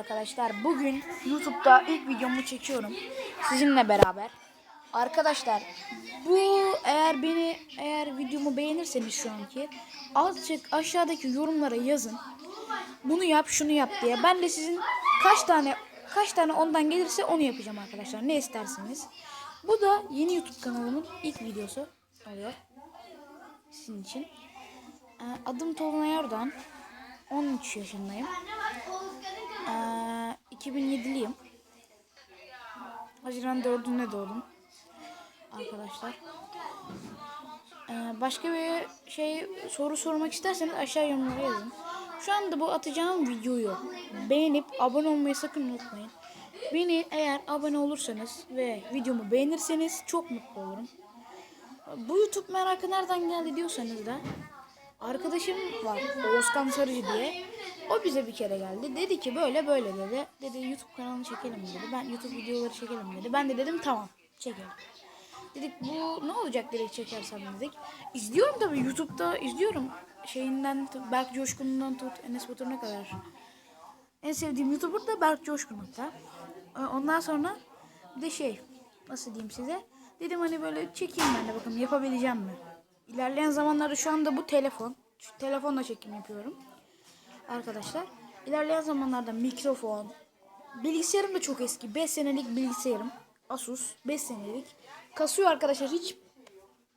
arkadaşlar. Bugün YouTube'da ilk videomu çekiyorum. Sizinle beraber. Arkadaşlar bu eğer beni eğer videomu beğenirseniz şu anki azıcık aşağıdaki yorumlara yazın. Bunu yap şunu yap diye. Ben de sizin kaç tane kaç tane ondan gelirse onu yapacağım arkadaşlar. Ne isterseniz. Bu da yeni YouTube kanalımın ilk videosu oluyor. Sizin için. Ee, Adım Tolunay Erdoğan. 13 yaşındayım. Ee, 2007'liyim. Haziran 4'ünde doğdum. Arkadaşlar. Ee, başka bir şey soru sormak isterseniz aşağı yorumlara yazın. Şu anda bu atacağım videoyu beğenip abone olmayı sakın unutmayın. Beni eğer abone olursanız ve videomu beğenirseniz çok mutlu olurum. Bu YouTube merakı nereden geldi diyorsanız da arkadaşım var Oğuzkan Sarıcı diye. O bize bir kere geldi. Dedi ki böyle böyle dedi. Dedi YouTube kanalını çekelim dedi. Ben YouTube videoları çekelim dedi. Ben de dedim tamam çekelim. Dedik bu ne olacak dedik çekersem dedik. İzliyorum tabii YouTube'da izliyorum. Şeyinden Berk Coşkun'dan tut Enes Batur'una kadar. En sevdiğim YouTuber da Berk Coşkun hatta. Ee, Ondan sonra bir de şey nasıl diyeyim size. Dedim hani böyle çekeyim ben de bakın yapabileceğim mi? İlerleyen zamanlarda şu anda bu telefon. Şu telefonla çekim yapıyorum. Arkadaşlar. İlerleyen zamanlarda mikrofon. Bilgisayarım da çok eski. 5 senelik bilgisayarım. Asus 5 senelik. Kasıyor arkadaşlar. Hiç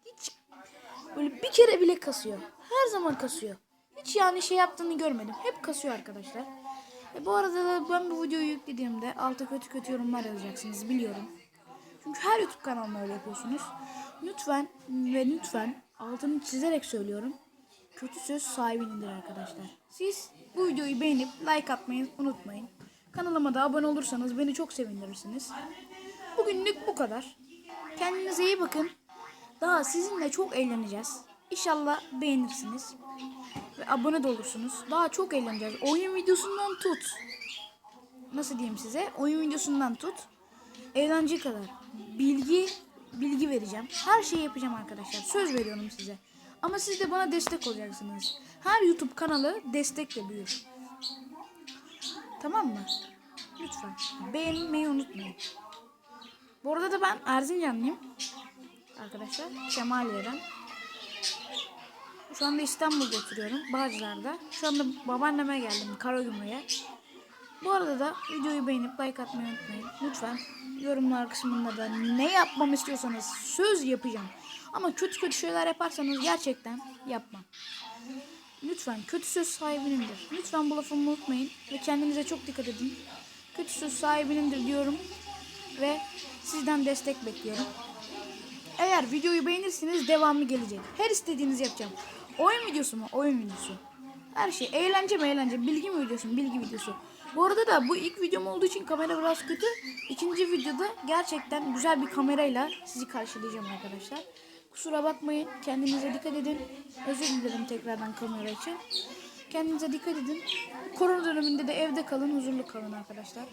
hiç böyle bir kere bile kasıyor. Her zaman kasıyor. Hiç yani şey yaptığını görmedim. Hep kasıyor arkadaşlar. E bu arada da ben bu videoyu yüklediğimde alta kötü kötü yorumlar yazacaksınız biliyorum. Çünkü her YouTube kanalına öyle yapıyorsunuz. Lütfen ve lütfen altını çizerek söylüyorum. Kötü söz sahibinindir arkadaşlar. Siz bu videoyu beğenip like atmayı unutmayın. Kanalıma da abone olursanız beni çok sevindirirsiniz. Bugünlük bu kadar. Kendinize iyi bakın. Daha sizinle çok eğleneceğiz. İnşallah beğenirsiniz. Ve abone de olursunuz. Daha çok eğleneceğiz. Oyun videosundan tut. Nasıl diyeyim size? Oyun videosundan tut. Eğlence kadar. Bilgi bilgi vereceğim. Her şeyi yapacağım arkadaşlar. Söz veriyorum size. Ama siz de bana destek olacaksınız. Her YouTube kanalı destekle büyür. Tamam mı? Lütfen. Beğenmeyi unutmayın. Bu arada da ben Erzincanlıyım. Arkadaşlar. Şemaliye'den. Şu anda İstanbul'da oturuyorum. Bağcılar'da. Şu anda babaanneme geldim. Karagümrük'e. Bu arada da videoyu beğenip like atmayı unutmayın. Lütfen yorumlar kısmında da ne yapmamı istiyorsanız söz yapacağım. Ama kötü kötü şeyler yaparsanız gerçekten yapmam. Lütfen kötü söz sahibinindir. Lütfen bu lafımı unutmayın ve kendinize çok dikkat edin. Kötü söz sahibinindir diyorum ve sizden destek bekliyorum. Eğer videoyu beğenirseniz devamı gelecek. Her istediğinizi yapacağım. Oyun videosu mu? Oyun videosu. Her şey. Eğlence mi? Eğlence. Bilgi mi videosu mu? Bilgi videosu. Bu arada da bu ilk videom olduğu için kamera biraz kötü. İkinci videoda gerçekten güzel bir kamerayla sizi karşılayacağım arkadaşlar. Kusura bakmayın. Kendinize dikkat edin. Özür dilerim tekrardan kamera için. Kendinize dikkat edin. Korona döneminde de evde kalın, huzurlu kalın arkadaşlar.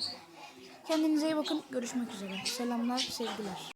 Kendinize iyi bakın. Görüşmek üzere. Selamlar, sevgiler.